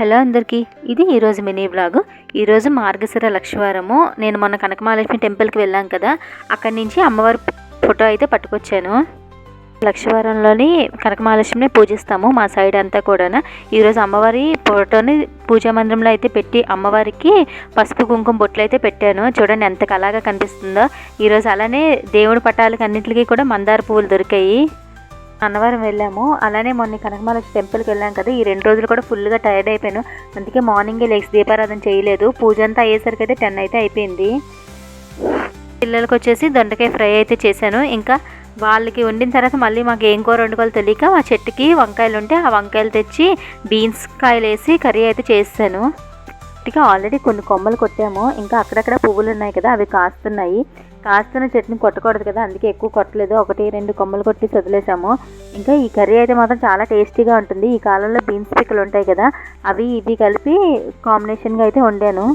Hello అందరికీ. ఇది ఈరోజు మినీ బ్లాగ్. ఈరోజు మార్గశిర లక్ష్మీవారము నేను మొన్న కనకమహాలక్ష్మి టెంపుల్కి వెళ్ళాం కదా. అక్కడి నుంచి అమ్మవారి ఫోటో అయితే పట్టుకొచ్చాను. లక్ష్మీవారంలోని కనకమహాలక్ష్మిని పూజిస్తాము మా సైడ్ అంతా కూడా ఈరోజు అమ్మవారి ఫోటోని పూజా మందిరంలో అయితే పెట్టి అమ్మవారికి పసుపు కుంకుమ బొట్లు అయితే పెట్టాను. చూడండి ఎంత కళగా కనిపిస్తుందో. ఈరోజు అలానే దేవుడి పటాలకు అన్నింటికి కూడా మందార పువ్వులు దొరికాయి. అన్నవరం వెళ్ళాము. అలానే మొన్న కనకమాల టెంపుల్కి వెళ్ళాం కదా ఈ రెండు రోజులు కూడా ఫుల్గా టైర్డ్ అయిపోయాను. అందుకే మార్నింగే లెగ్స్ దీపారాధన చేయలేదు. పూజ అంతా అయ్యేసరికి అయితే టెన్ అయితే అయిపోయింది. పిల్లలకి వచ్చేసి దొండకాయ ఫ్రై అయితే చేశాను. ఇంకా వాళ్ళకి వండిన తర్వాత మళ్ళీ మాకు ఏం కూర వండుకోవాలో తెలియక ఆ చెట్టుకి వంకాయలు ఉంటే ఆ వంకాయలు తెచ్చి బీన్స్ కాయలు వేసి కర్రీ అయితే చేస్తాను చెట్టుకి ఆల్రెడీ కొన్ని కొమ్మలు కొట్టాము. ఇంకా అక్కడక్కడ పువ్వులు ఉన్నాయి కదా అవి కాస్తున్నాయి. కాస్తున్న చెట్టుని కొట్టకూడదు కదా అందుకే ఎక్కువ కొట్టలేదు. ఒకటి రెండు కొమ్మలు కొట్టి వదిలేసాము ఇంకా ఈ కర్రీ అయితే మాత్రం చాలా టేస్టీగా ఉంటుంది. ఈ కాలంలో బీన్స్ పిక్కలు ఉంటాయి కదా అవి ఇవి కలిపి కాంబినేషన్గా అయితే వండాను.